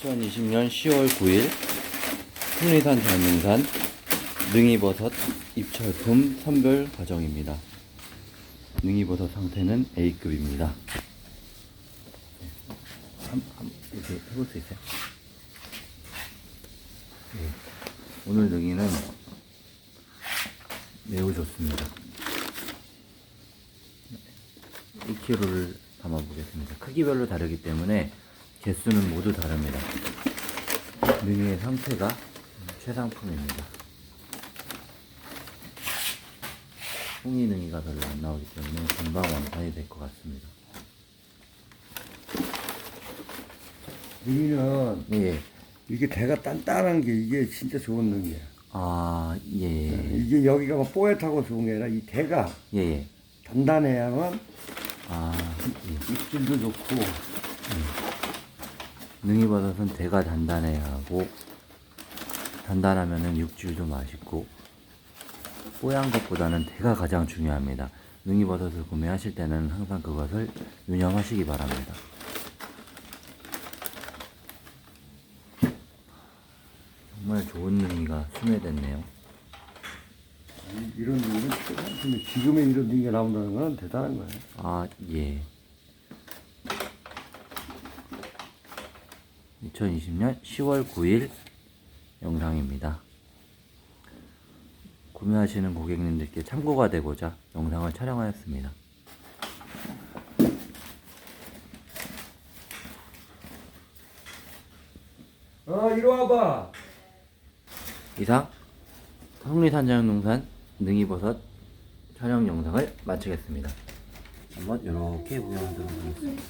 2020년 10월 9일 풍리산 장문산 능이버섯 입철품 선별 과정입니다. 능이버섯 상태는 A급입니다. 한, 한, 이렇게 해볼 수 있어요? 네. 오늘 능이는 매우 좋습니다. 1kg를 담아보겠습니다. 크기별로 다르기 때문에 개수는 모두 다릅니다. 능이의 상태가 최상품입니다. 홍이 능이가 별로 안 나오기 때문에 금방 완판이 될 것 같습니다. 능이는 예. 이게 대가 단단한 게 이게 진짜 좋은 능이야. 아, 예. 이게 여기가 막 뽀얗다고 좋은 게 아니라 이 대가 예, 예. 단단해야만 아, 예. 입질도 좋고 능이버섯은 대가 단단해야 하고 단단하면은 육질도 맛있고 뽀얀 것보다는 대가 가장 중요합니다. 능이버섯을 구매하실 때는 항상 그것을 유념하시기 바랍니다. 정말 좋은 능이가 수매됐네요. 이- 이런 능이는 최상품이 지금의 이런 능이가 나온다는 건 대단한 거야. 아, 예. 2020년 10월 9일 영상입니다. 구매하시는 고객님들께 참고가 되고자 영상을 촬영하였습니다. 어 이리 와봐. 이상 성리산장농산 능이버섯 촬영 영상을 마치겠습니다. 한번 이렇게 구경하도록 하겠습니다.